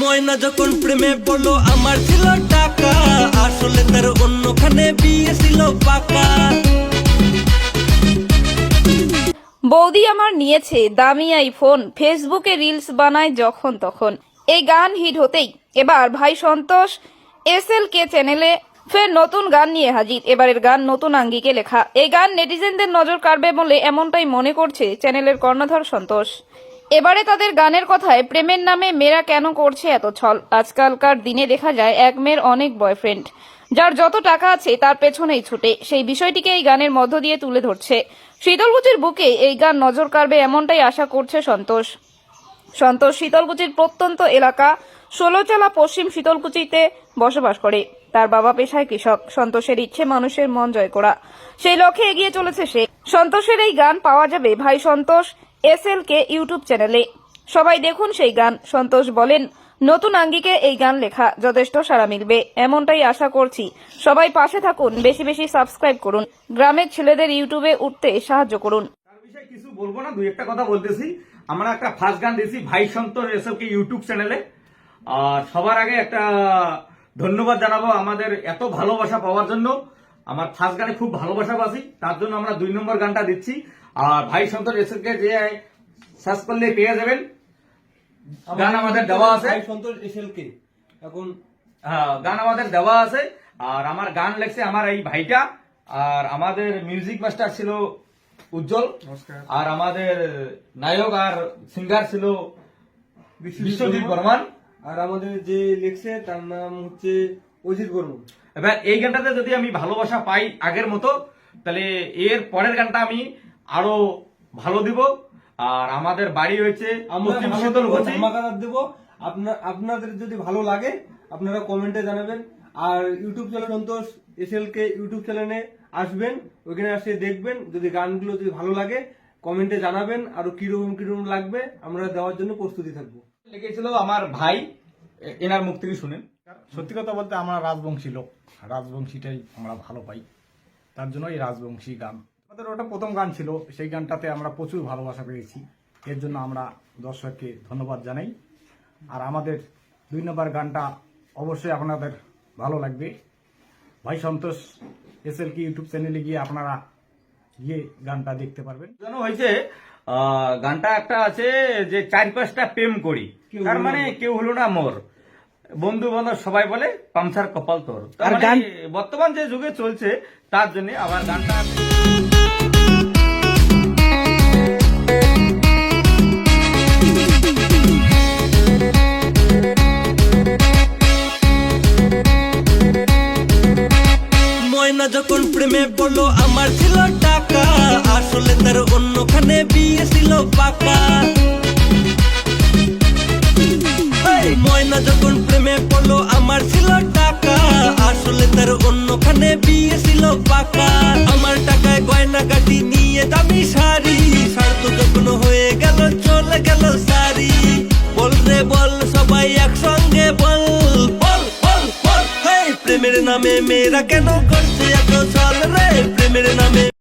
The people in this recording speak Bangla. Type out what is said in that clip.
ময়না যখন প্রেমে পড়ল, আমার ছিল টাকা। আসলে তার অন্যখানে বিয়ে ছিল পাকা। বৌদি আমার নিয়েছে দামি আইফোন, ফেসবুকে রিলস বানায় যখন তখন। এই গান হিট হতেই। এবার ভাই সন্তোষ এস এল কে চ্যানেলে ফের নতুন গান নিয়ে হাজির। এবারের গান নতুন আঙ্গিকে লেখা। এই গান নেটিজেনদের নজর কাড়বে বলে এমনটাই মনে করছে চ্যানেলের কর্ণধার সন্তোষ। এবারে তাদের গানের কথায় প্রেমের নামে মেয়েরা কেন করছে এত ছল? আজকালকার দিনে দেখা যায় এক মেয়ের অনেক বয়ফ্রেন্ড যার যত টাকা আছে তার পেছনেই ছুটে। সেই বিষয়টিকে এই গানের মধ্য দিয়ে তুলে ধরছে। শীতলকুচির বুকে এই গান নজর কাড়বে এমনটাই আশা করছে সন্তোষ। সন্তোষ শীতলকুচির প্রত্যন্ত এলাকা ষোলোচালা পশ্চিম শীতলকুচিতে বসবাস করে। তার বাবা পেশায় কৃষক। সন্তোষের ইচ্ছে মানুষের মন জয় করা। সেই লক্ষ্যে এগিয়ে চলেছে সে। সন্তোষের এই গান পাওয়া যাবে ভাই সন্তোষ এস এল কে ইউটিউব চ্যানেলে। সবাই দেখুন সেই গান, সন্তোষ বলেন। নতুন আঙ্গিকে এই গান লেখা যথেষ্ট সাড়া মিলবে, এমনটাই আশা করছি। সবাই পাশে থাকুন, বেশি বেশি সাবস্ক্রাইব করুন, গ্রামের ছেলেদের ইউটিউবে উঠতে সাহায্য করুন। কিছু বলব না, দুই একটা কথা বলতেছি। আমরা একটা ফার্স্ট গান দিয়েছি, ভাই সন্তোষ এসবকে ইউটিউব চ্যানেলে। আর সবার আগে একটা ধন্যবাদ জানাব আমাদের এত ভালোবাসা পাওয়ার জন্য। আমার ফার্স্ট গানে খুব ভালোবাসা পাচ্ছি, তার জন্য আমরা দুই নম্বর গানটা দিচ্ছি। আর ভাই সন্তোষ এসবকে যে সার্চ করলে পেয়ে যাবেন। গান আমাদের দেওয়া আছে। ভাই সন্তোষ এসএলকে। এখন হ্যাঁ, গান আমাদের দেওয়া আছে। আর আমার গান লেখছে আমার এই ভাইটা। আর আমাদের মিউজিক মাস্টার ছিল উজ্জ্বল। আর আমাদের নায়ক আর সিঙ্গার ছিল বিশ্বজিৎ বর্মান। আর আমাদের যে লেখছে তার নাম হচ্ছে অজিত বর্মন। এবার এই গানটাতে যদি আমি ভালোবাসা পাই আগের মতো তাহলে এর পরের গানটা আমি আরও ভালো দিব। আর আমাদের বাড়ি হয়েছে দেবো আপনার আপনাদের যদি ভালো লাগে আপনারা কমেন্টে জানাবেন। আর YouTube channel Santosh SLK YouTube চ্যানেলে আসবেন। ওইখানে এসে দেখবেন। যদি গানগুলো যদি ভালো লাগে কমেন্টে জানাবেন। আর কীরকম কীরকম লাগবে আমরা দেওয়ার জন্য প্রস্তুতি থাকব। লিখেছিল আমার ভাই এনার মুখ থেকে শুনেন। সত্যি কথা বলতে আমরা রাজবংশী লোক। রাজবংশীটাই আমরা ভালো পাই। তার জন্য এই রাজবংশী গান। আমাদের ওটা প্রথম গান ছিল। সেই গানটাতে আমরা প্রচুর ভালোবাসা পেয়েছি। এর জন্য আমরা দর্শককে ধন্যবাদ জানাই। আর আমাদের দুই নম্বর গানটা অবশ্যই আপনাদের ভালো লাগবে। ভাই সন্তোষ এস এল কি ইউটিউব চ্যানেলে গিয়ে আপনারা গিয়ে গানটা দেখতে পারবেন। যেন হয়েছে গানটা একটা আছে যে চার পাঁচটা প্রেম করি। তার মানে কেউ হলো না মোর। বন্ধু বান্ধব সবাই বলে পামসার কপাল তোর মানে গান- বর্তমান যে যুগে চলছে তার জন্য আবার গানটা ময়না যখন প্রেমে পড়ল আমার ছিল টাকা, আসলে তার অন্যখানে বিয়ে ছিল পাকা। ময়না যখন প্রেমে পড়ল আমার ছিল টাকা, আসলে তার অন্যখানে বিয়ে ছিল পাকা। আমার টাকায় নামে মেয়েরা কেন করছে এত চল রে? প্রেমের নামে